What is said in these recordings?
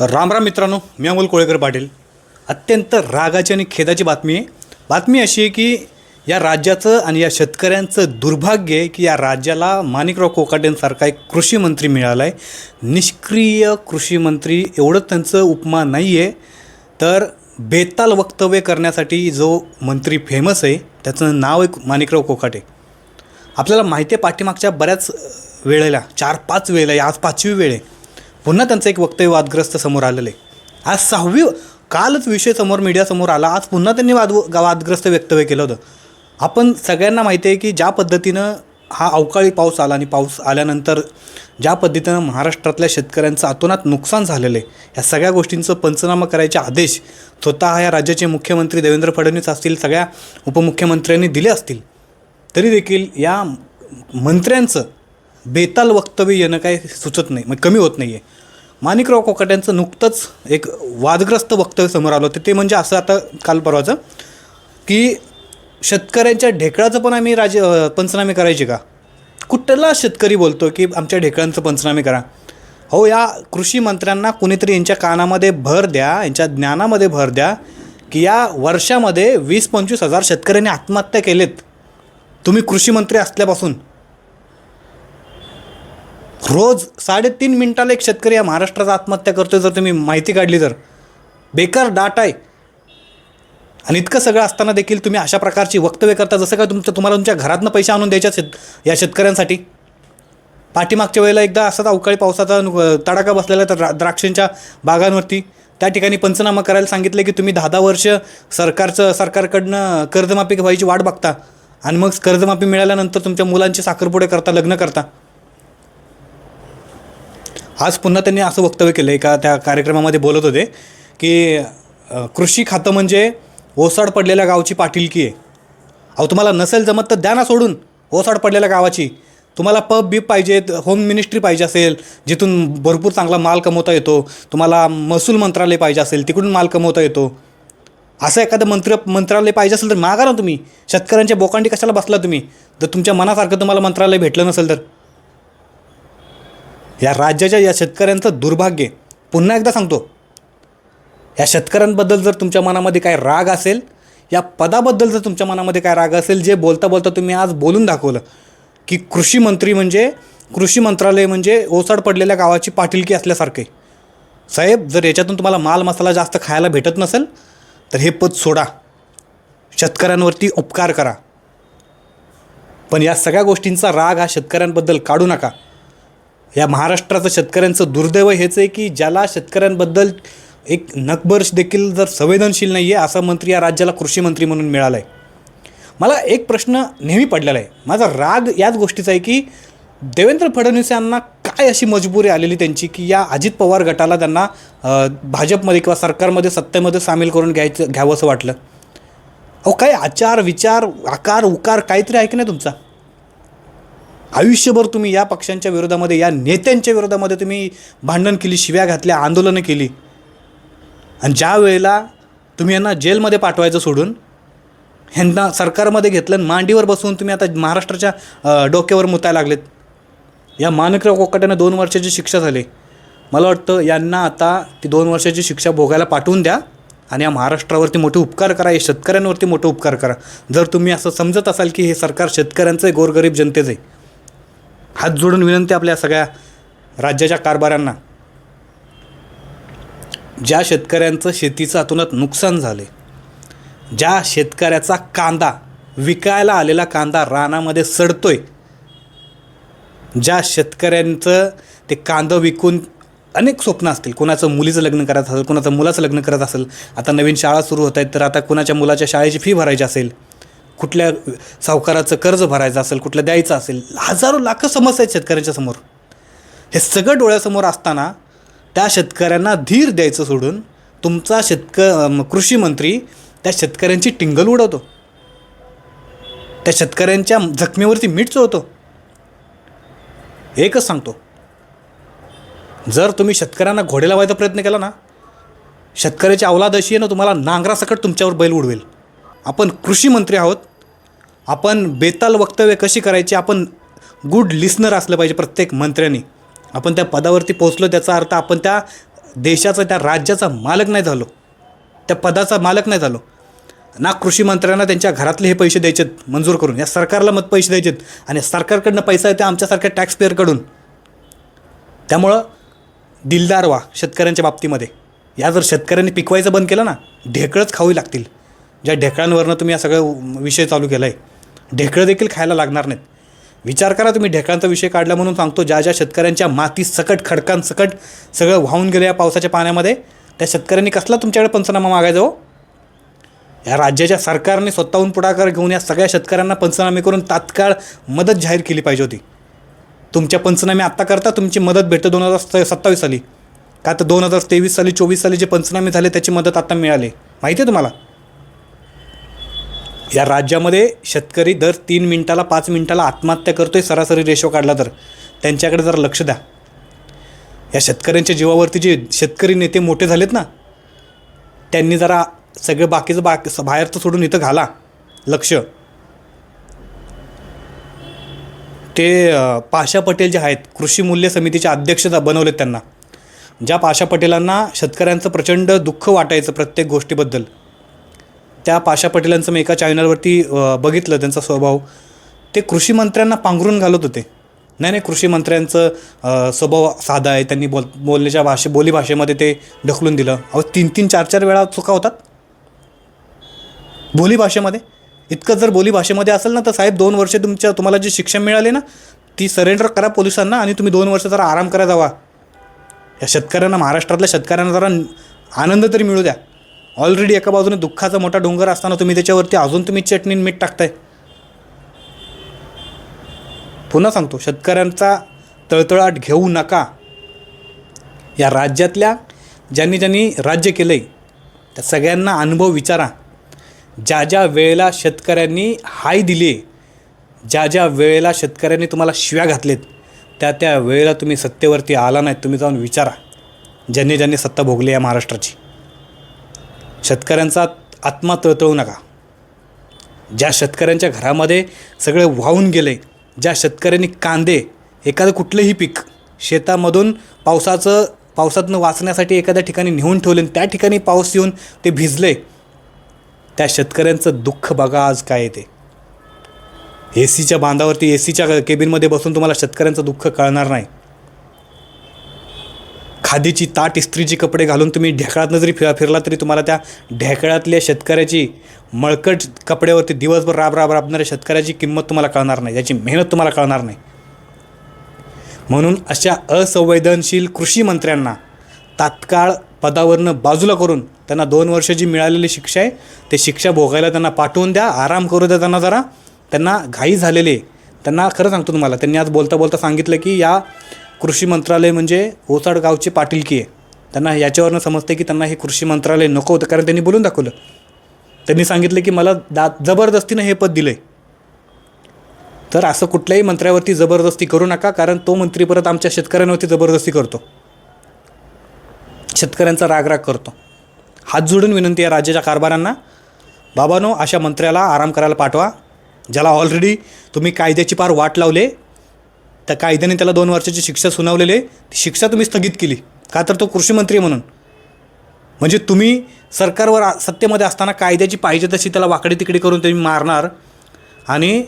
राम राम मित्रांनो मी अमोल कोळेकर पाटील. अत्यंत रागाची आणि खेदाची बातमी आहे. बातमी अशी आहे की या राज्याचं आणि या शेतकऱ्यांचं दुर्भाग्य आहे की या राज्याला माणिकराव कोकाटेंसारखा एक कृषी मंत्री मिळाला आहे निष्क्रिय कृषी मंत्री एवढंच त्यांचं उपमा नाही आहे तर बेताल वक्तव्य करण्यासाठी जो मंत्री फेमस आहे त्याचं नाव आहे माणिकराव कोकाटे. आपल्याला माहिती आहे पाठीमागच्या बऱ्याच वेळेला चार पाच वेळेला आहे, आज पाचवी वेळ आहे. पुन्हा त्यांचं एक वक्तव्य वादग्रस्त समोर आलेलं आहे. आज सहावी कालच विषय समोर मीडियासमोर आला. आज पुन्हा त्यांनी वाद वादग्रस्त वक्तव्य केलं होतं. आपण सगळ्यांना माहिती आहे की ज्या पद्धतीनं हा अवकाळी पाऊस आला आणि पाऊस आल्यानंतर ज्या पद्धतीनं महाराष्ट्रातल्या शेतकऱ्यांचं अतोनात नुकसान झालेलं आहे या सगळ्या गोष्टींचं पंचनामा करायचे आदेश स्वतः या राज्याचे मुख्यमंत्री देवेंद्र फडणवीस असतील सगळ्या उपमुख्यमंत्र्यांनी दिले असतील तरी देखील या मंत्र्यांचं बेताल वक्तव्य येणं काही सुचत नाही म्हणजे कमी होत नाही आहे माणिकराव कोकाट्यांचं नुकतंच एक वादग्रस्त वक्तव्य समोर आलं होतं. ते म्हणजे असं आता काल परवाचं की शेतकऱ्यांच्या ढेकळाचं पण आम्ही राज पंचनामे करायचे का? कुठला शेतकरी बोलतो की आमच्या ढेकळांचं पंचनामे करा? हो या कृषी मंत्र्यांना कुणीतरी यांच्या कानामध्ये भर द्या यांच्या ज्ञानामध्ये भर द्या की या वर्षामध्ये वीस पंचवीस हजार शेतकऱ्यांनी आत्महत्या केलेत. तुम्ही कृषी मंत्री असल्यापासून. रोज साडेतीन मिनिटाला एक शेतकरी या महाराष्ट्रात आत्महत्या करतोय जर तुम्ही माहिती काढली तर. बेकार डाटा आहे. आणि इतकं सगळं असताना देखील तुम्ही अशा प्रकारची वक्तव्य करता जसं काय तुमचं तुम्हाला तुमच्या घरातनं पैसे आणून द्यायच्या शेत या शेतकऱ्यांसाठी. पाठीमागच्या वेळेला एकदा असाच अवकाळी पावसाचा तडाखा बसलेला तर द्रा द्राक्षांच्या बागांवरती. त्या ठिकाणी पंचनामा करायला सांगितलं की तुम्ही दहा दहा वर्ष सरकारचं सरकारकडनं कर्जमाफी व्हायची वाट बघता. आणि मग कर्जमाफी मिळाल्यानंतर तुमच्या मुलांचे साखरपुडे करता लग्न करता. आज पुन्हा त्यांनी असं वक्तव्य केलं एका त्या कार्यक्रमामध्ये बोलत होते की कृषी खातं म्हणजे ओसाड पडलेल्या गावची पाटीलकी आहे. अहो तुम्हाला नसेल जमत तर द्या ना सोडून ओसाड पडलेल्या गावाची. तुम्हाला पब बीप पाहिजेत होम मिनिस्ट्री पाहिजे असेल जिथून भरपूर चांगला माल कमवता येतो तुम्हाला महसूल मंत्रालय पाहिजे असेल तिकडून माल कमवता येतो. असं एखादं मंत्र मंत्रालय पाहिजे असेल तर मागा ना तुम्ही. शेतकऱ्यांच्या बोकांडी कशाला बसला तुम्ही? जर तुमच्या मनासारखं तुम्हाला मंत्रालय भेटलं नसेल तर. या राज्याच्या या शेतकऱ्यांचं दुर्भाग्य पुन्हा एकदा सांगतो. या शेतकऱ्यांबद्दल जर तुमच्या मनामध्ये काय राग असेल या पदाबद्दल जर तुमच्या मनामध्ये काय राग असेल जे बोलता बोलता तुम्ही आज बोलून दाखवलं की कृषी मंत्री म्हणजे कृषी मंत्रालय म्हणजे ओसाड पडलेल्या गावाची पाटीलकी असल्यासारखे साहेब जर याच्यातून तुम्हाला माल मसाला जास्त खायला भेटत नसेल तर हे पद सोडा. शेतकऱ्यांवरती उपकार करा. पण या सगळ्या गोष्टींचा राग हा शेतकऱ्यांबद्दल काढू नका. या महाराष्ट्राचं शेतकऱ्यांचं दुर्दैव हेच आहे की ज्याला शेतकऱ्यांबद्दल एक नकबर देखील जर संवेदनशील नाही आहे असा मंत्री या राज्याला कृषी मंत्री म्हणून मिळाला आहे मला एक प्रश्न नेहमी पडलेला आहे. माझा राग याच गोष्टीचा आहे की देवेंद्र फडणवीस यांना काय अशी मजबुरी आलेली त्यांची की या अजित पवार गटाला त्यांना भाजपमध्ये किंवा सरकारमध्ये सत्तेमध्ये सामील करून घ्यायचं घ्यावं असं वाटलं? अहो काय आचार विचार आकार उकार काहीतरी आहे की नाही तुमचा? आयुष्यभर तुम्ही या पक्षांच्या विरोधामध्ये या नेत्यांच्या विरोधामध्ये तुम्ही भांडण केली शिव्या घातल्या आंदोलनं केली. आणि ज्या वेळेला तुम्ही यांना जेलमध्ये पाठवायचं सोडून ह्यांना सरकारमध्ये घेतलं आणि मांडीवर बसवून तुम्ही आता महाराष्ट्राच्या डोक्यावर मुतायला लागलेत. या मानकराव कोकाट्यानं दोन वर्षाची शिक्षा झाली. मला वाटतं यांना आता ती दोन वर्षाची शिक्षा भोगायला पाठवून द्या आणि या महाराष्ट्रावरती मोठे उपकार करा या शेतकऱ्यांवरती मोठे उपकार करा. जर तुम्ही असं समजत असाल की हे सरकार शेतकऱ्यांचं आहे गोरगरीब जनतेचं आहे हात जोडून विनंती आपल्या सगळ्या राज्याच्या कारभाऱ्यांना. ज्या शेतकऱ्यांचं शेतीचं अतोनात नुकसान झाले ज्या शेतकऱ्याचा कांदा विकायला आलेला कांदा रानामध्ये सडतोय ज्या शेतकऱ्यांचं ते कांदं विकून अनेक स्वप्न असतील. कोणाचं मुलीचं लग्न करायचं असेल कोणाचं मुलाचं लग्न करत असेल. आता नवीन शाळा सुरू होत आहेत तर आता कोणाच्या मुलाच्या शाळेची फी भरायची असेल कुठल्या सावकाराचं कर्ज भरायचं असेल कुठलं द्यायचं असेल हजारो लाख समस्या आहेत शेतकऱ्यांच्या समोर. हे सगळं डोळ्यासमोर असताना त्या शेतकऱ्यांना धीर द्यायचं सोडून तुमचा शेतक कृषी मंत्री त्या शेतकऱ्यांची टिंगल उडवतो. त्या शेतकऱ्यांच्या जखमेवरती मीठ चोळतो. एकच सांगतो. जर तुम्ही शेतकऱ्यांना घोडे लावायचा प्रयत्न केला ना शेतकऱ्याची अवलाद अशी आहे ना तुम्हाला नांगरासकट तुमच्यावर बैल उडवेल. आपण कृषी मंत्री आहोत आपण बेताल वक्तव्य कशी करायची आपण गुड लिस्नर असलं पाहिजे प्रत्येक मंत्र्यांनी. आपण त्या पदावरती पोचलो त्याचा अर्थ आपण त्या देशाचा त्या राज्याचा मालक नाही झालो. त्या पदाचा मालक नाही झालो. ना कृषी मंत्र्यांना त्यांच्या घरातले हे पैसे द्यायचे मंजूर करून. या सरकारला मत पैसे द्यायचे आणि सरकारकडनं पैसा येते आमच्यासारख्या टॅक्सपेअरकडून त्यामुळं दिलदार व्हा शेतकऱ्यांच्या बाबतीमध्ये. या जर शेतकऱ्यांनी पिकवायचं बंद केलं ना ढेकळंच खावी लागतील. ज्या ढेकळांवरनं तुम्ही या सगळं विषय चालू केला आहे ढेकळं देखील खायला लागणार नाहीत. विचार करा तुम्ही ढेकळांचा विषय काढला म्हणून सांगतो ज्या ज्या शेतकऱ्यांच्या माती सकट खडकांसकट सगळं वाहून गेलं या पावसाच्या पाण्यामध्ये त्या शेतकऱ्यांनी कसला तुमच्याकडे पंचनामा मागायचा हो? या राज्याच्या सरकारने स्वतःहून पुढाकार घेऊन या सगळ्या शेतकऱ्यांना पंचनामे करून तात्काळ मदत जाहीर केली पाहिजे होती. तुमच्या पंचनामे आत्ता करता तुमची मदत भेटते दोन हजार सत्तावीस साली. का तर दोन हजार तेवीस साली चोवीस साली जे पंचनामे झाले त्याची मदत आता मिळाली. माहिती आहे तुम्हाला? या राज्यामध्ये शेतकरी दर तीन मिनटाला पाच मिनटाला आत्महत्या करतोय सरासरी रेशो काढला तर. त्यांच्याकडे जरा लक्ष द्या. या शेतकऱ्यांच्या जीवावरती जे शेतकरी नेते मोठे झालेत ना त्यांनी जरा सगळं बाकीचं बाकी बाहेरचं सोडून इथं घाला. लक्ष. ते पाशा पटेल जे आहेत कृषी मूल्य समितीचे अध्यक्ष बनवलेत त्यांना. ज्या पाशा पटेलांना शेतकऱ्यांचं प्रचंड दुःख वाटायचं प्रत्येक गोष्टीबद्दल त्या पाशा पटेलांचं मी एका चॅनलवरती बघितलं त्यांचा स्वभाव. ते कृषी मंत्र्यांना पांघरून घालत होते. नाही नाही कृषी मंत्र्यांचं स्वभाव साधा आहे. त्यांनी बोल बोलण्याच्या भाषे बोलीभाषेमध्ये ते ढकलून दिलं. अहो तीन तीन चार चार वेळा चुका होतात. बोलीभाषेमध्ये इतकं जर बोलीभाषेमध्ये असेल ना तर साहेब दोन वर्ष तुमच्या तुम्हाला जे शिक्षण मिळाले ना ती सरेंडर करा पोलिसांना आणि तुम्ही दोन वर्ष जरा आराम करा जावा. या शेतकऱ्यांना महाराष्ट्रातल्या शेतकऱ्यांना जरा आनंद तरी मिळू द्या. ऑलरेडी एका बाजूने दुःखाचा मोठा डोंगर असताना तुम्ही त्याच्यावरती अजून तुम्ही चटणी मीठ टाकताय. पुन्हा सांगतो शेतकऱ्यांचा तळतळाट घेऊ नका. या राज्यातल्या ज्यांनी ज्यांनी राज्य केलं आहे त्या सगळ्यांना अनुभव विचारा. ज्या ज्या वेळेला शेतकऱ्यांनी हाय दिली ज्या ज्या वेळेला शेतकऱ्यांनी तुम्हाला शिव्या घातलेत त्या त्या वेळेला तुम्ही सत्तेवरती आला नाहीत तुम्ही जाऊन विचारा. ज्यांनी ज्यांनी सत्ता भोगली या महाराष्ट्राची. शेतकऱ्यांचा आत्मा तळतळू नका. ज्या शेतकऱ्यांच्या घरामध्ये सगळे वाहून गेले ज्या शेतकऱ्यांनी कांदे एखादं कुठलंही पीक शेतामधून पावसाचं पावसातनं वाचण्यासाठी एखाद्या ठिकाणी नेऊन ठेवले आणि त्या ठिकाणी पाऊस येऊन ते भिजले त्या शेतकऱ्यांचं दुःख बघा आज काय येते. ए सीच्या बांधावरती ए सीच्या केबिनमध्ये बसून तुम्हाला शेतकऱ्यांचं दुःख कळणार नाही. खादीची ताट इस्त्रीची कपडे घालून तुम्ही ढेकळातनं जरी फिरा फिरला तरी तुम्हाला त्या ढेकळातल्या शेतकऱ्याची मळकट कपड्यावरती दिवसभर राब राब राबणाऱ्या शेतकऱ्याची किंमत तुम्हाला कळणार नाही. त्याची मेहनत तुम्हाला कळणार नाही. म्हणून अशा असंवेदनशील कृषी मंत्र्यांना तात्काळ पदावरनं बाजूला करून त्यांना दोन वर्ष जी मिळालेली शिक्षा आहे ते शिक्षा भोगायला त्यांना पाठवून द्या. आराम करू द्या त्यांना जरा. त्यांना घाई झालेली आहे. त्यांना खरं सांगतो तुम्हाला त्यांनी आज बोलता बोलता सांगितलं की या कृषी मंत्रालय म्हणजे ओसाड गावची पाटीलकी आहे. त्यांना याच्यावरनं समजते की त्यांना हे कृषी मंत्रालय नको होतं कारण त्यांनी बोलून दाखवलं. त्यांनी सांगितलं की मला दा जबरदस्तीनं हे पद दिलं आहे तर असं कुठल्याही मंत्र्यावरती जबरदस्ती करू नका कारण तो मंत्री परत आमच्या शेतकऱ्यांवरती जबरदस्ती करतो. शेतकऱ्यांचा रागराग करतो. हात जोडून विनंती आहे राज्याच्या कारभारांना. बाबानो अशा मंत्र्याला आराम करायला पाठवा ज्याला ऑलरेडी तुम्ही कायद्याची पार वाट लावले त्या कायद्याने त्याला दोन वर्षाची शिक्षा सुनावलेली आहे. ती शिक्षा तुम्ही स्थगित केली. का तर तो कृषीमंत्री म्हणून. म्हणजे तुम्ही सरकारवर सत्तेमध्ये असताना कायद्याची पाहिजे तशी त्याला वाकडी तिकडी करून तुम्ही मारणार. आणि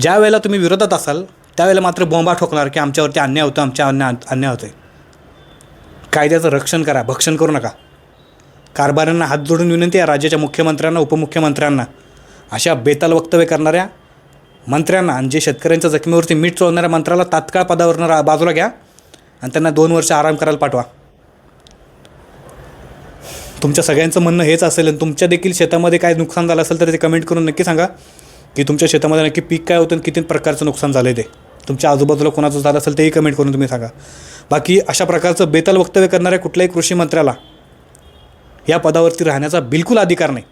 ज्या वेळेला तुम्ही विरोधात असाल त्यावेळेला मात्र बोंबा ठोकणार की आमच्यावरती अन्याय होतं आमच्या अन्याय अन्याय होते कायद्याचं रक्षण करा भक्षण करू नका. कारभाऱ्यांना हात जोडून विनंती आहे राज्याच्या मुख्यमंत्र्यांना उपमुख्यमंत्र्यांना. अशा बेताल वक्तव्य करणाऱ्या मंत्र्यांना आणि जे शेतकऱ्यांच्या जखमीवरती मीठ चोळणाऱ्या मंत्र्याला तात्काळ पदावरनं रा बाजूला घ्या आणि त्यांना दोन वर्ष आराम करायला पाठवा. तुमच्या सगळ्यांचं म्हणणं हेच असेल आणि तुमच्या देखील शेतामध्ये काय नुकसान झालं असेल तर ते कमेंट करून नक्की सांगा की तुमच्या शेतामध्ये नक्की पीक काय होतं आणि किती प्रकारचं नुकसान झालं आहे ते. तुमच्या आजूबाजूला कोणाचं झालं असेल तेही कमेंट करून तुम्ही सांगा. बाकी अशा प्रकारचं बेताल वक्तव्य करणाऱ्या कुठल्याही कृषी मंत्र्याला या पदावरती राहण्याचा बिलकुल अधिकार नाही.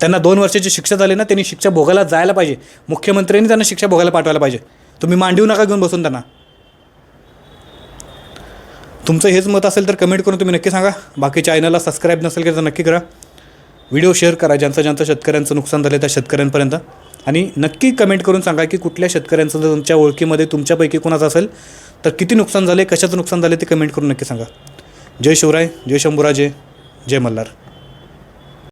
त्यांना दोन वर्षाची शिक्षा झाली ना त्यांनी शिक्षा भोगायला जायला पाहिजे. मुख्यमंत्र्यांनी त्यांना शिक्षा भोगायला पाठवायला पाहिजे. तुम्ही मांडीव नका घेऊन बसून त्यांना. तुमचं हेच मत असेल तर कमेंट करून तुम्ही नक्की सांगा. बाकी चॅनलला सबस्क्राईब नसेल की तर नक्की करा. व्हिडिओ शेअर करा. ज्यांचं ज्यांचं शेतकऱ्यांचं नुकसान झालं त्या शेतकऱ्यांपर्यंत. आणि नक्की कमेंट करून सांगा की कुठल्या शेतकऱ्यांचं जर तुमच्या ओळखीमध्ये तुमच्यापैकी कोणाचं असेल तर किती नुकसान झाले कशाचं नुकसान झाले ते कमेंट करून नक्की सांगा. जय शिवराय जय शंभूराजे जय मल्हार.